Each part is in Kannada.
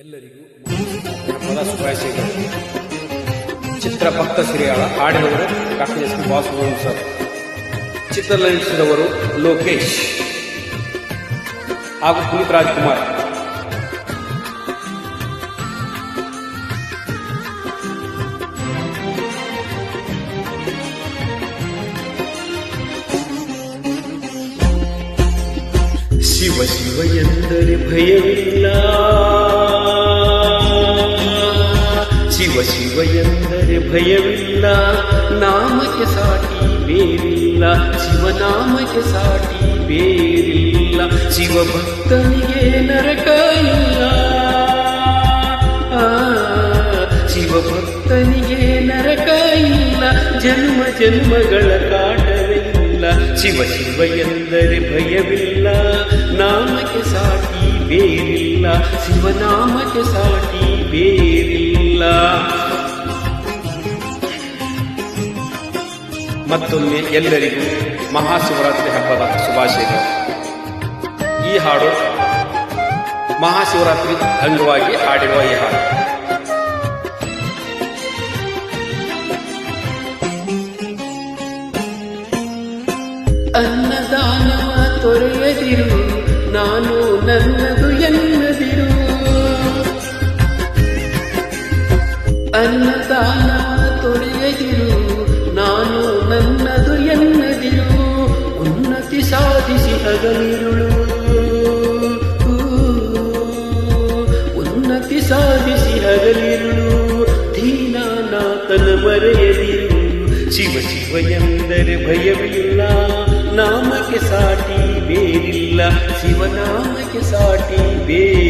ಎಲ್ಲರಿಗೂ ಹಬ್ಬದ ಶುಭಾಶಯಗಳು. ಚಿತ್ರಭಕ್ತ Siriyala ಹಾಡಿದವರು doctor S P Vasudev sir. ಚಿತ್ರ ನಟಿಸಿದವರು ಲೋಕೇಶ್ ಹಾಗೂ ಪುನೀತ್ ರಾಜ್ಕುಮಾರ್. ಶಿವ ಶಿವ ಎಂದರೆ ಭಯವಿಲ್ಲ. ಶಿವ ಶಿವ ಎಂದರೆ ಭಯವಿಲ್ಲ ನಾಮಕ್ಕೆ ಸಾಟಿ ಬೇರಿಲ್ಲ ಶಿವನಾಮಕ್ಕೆ ಸಾಟಿ ಬೇರಿಲ್ಲ ಶಿವ ಭಕ್ತನಿಗೆ ನರಕ ಇಲ್ಲ ಆ, ಶಿವ ಭಕ್ತನಿಗೆ ನರಕ ಇಲ್ಲ ಜನ್ಮ ಜನ್ಮಗಳ ಕಾಟವಿಲ್ಲ ಶಿವ ಶಿವ ಎಂದರೆ ಭಯವಿಲ್ಲ ನಾಮಕ್ಕೆ ಸಾಟಿ ಬೇರಿಲ್ಲ ಶಿವನಾಮಕ್ಕೆ ಸಾಟಿ ಬೇರಿಲ್ಲ ಮತ್ತೊಮ್ಮೆ ಎಲ್ಲರಿಗೂ ಮಹಾಶಿವರಾತ್ರಿ ಹಬ್ಬದ ಶುಭಾಶಯಗಳು. ಈ ಹಾಡು ಮಹಾಶಿವರಾತ್ರಿ ಅಂಗವಾಗಿ ಹಾಡಿರುವ ಈ ಹಾಡು. ಅನ್ನದಾನ ತೊರೆಯದಿರು. ನಾನು ನನ್ನದು ಎನ್ನದಿರು ಹಗಲಿರುಳು ಉನ್ನತಿ ಸಾಧಿಸಿ ಹಗಲಿರುಳು. ದೀನಾನಾಥನ ಮರೆಯದಿರು ಶಿವ ಶಿವ ಎಂದರೆ ಭಯವಿಲ್ಲ. ನಾಮಕ್ಕೆ ಸಾಟಿ ಬೇರಿಲ್ಲ. ಶಿವನಾಮಕ್ಕೆ ಸಾಟಿ ಬೇರಿಲ್ಲ.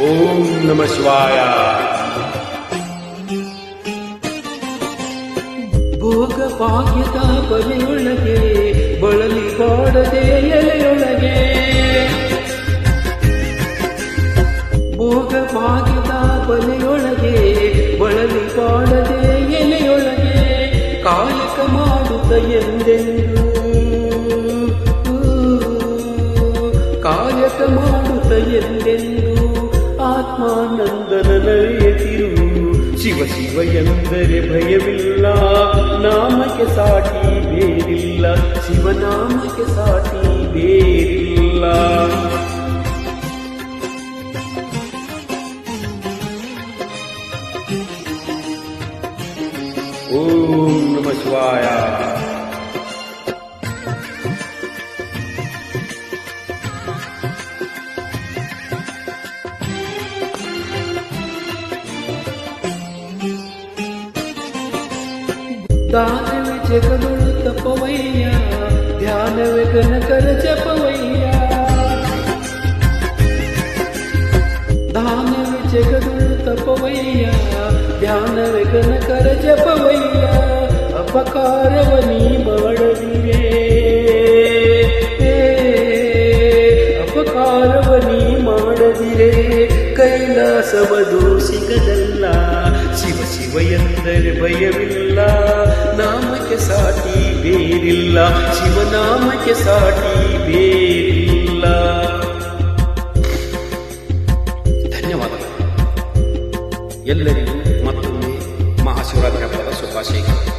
ಓಂ ನಮ ಶಿವಾಯ. ಭೋಗ ಭಾಗ್ಯದ ಬಲೆಯೊಳಗೆ, ಬಳಲಿ ಬಾಡದೆ ಎಲೆಯೊಳಗೆ. ಭೋಗ ಭಾಗ್ಯದ ಬಲೆಯೊಳಗೆ, ಬಳಲಿ ಬಾಡದೆ ಎಲೆಯೊಳಗೆ. ಕಾಯಕ ಮಾಡುತ್ತ ಎಂದೆಂದು? ಕಾಯಕ ಮಾಡುತ್ತ ಎಂದೆಂದು? ಆತ್ಮಾನಂದನ ನಡೆಯತಿರು ಶಿವ ಶಿವ ಎಂದರೆ ಭಯವಿಲ್ಲ, ನಾಮಕ್ಕೆ ಸಾಟಿ ಬೇರಿಲ್ಲ. ಶಿವನಾಮಕ್ಕೆ ಸಾಟಿ ಬೇರಿಲ್ಲ. ಓಂ ನಮ ಶಿವಾಯ. ದಾನವೇ ಜಗದೊಳು ತಪವಯ್ಯ, ಧ್ಯಾನವೇ ಕನಕರ ಜಪವಯ್ಯ. ದಾನವೇ ಜಗದೊಳು ತಪವಯ್ಯ, ಧ್ಯಾನವೇ ಕನಕರ ಜಪವಯ್ಯ. ಅಪಕಾರವ ನೀ ಮಾಡದಿರೇ ಅಪಕಾರವ ನೀ ಮಾಡದಿರೇ ಕೈಲಾಸವದು ಸಿಗದಲ್ಲ ಶಿವ ಶಿವ ಎಂದರೆ ಭಯವಿಲ್ಲ. ನಾಮಕ್ಕೆ ಸಾಟಿ ಬೇರಿಲ್ಲ ಶಿವನಾಮಕ್ಕೆ ಸಾಟಿ ಬೇರಿಲ್ಲ. ಧನ್ಯವಾದಗಳು. ಎಲ್ಲರಿಗೂ ಮತ್ತೊಮ್ಮೆ ಮಹಾಶಿವರಾತ್ರಿ ಹಬ್ಬದ ಶುಭಾಶಯಗಳು.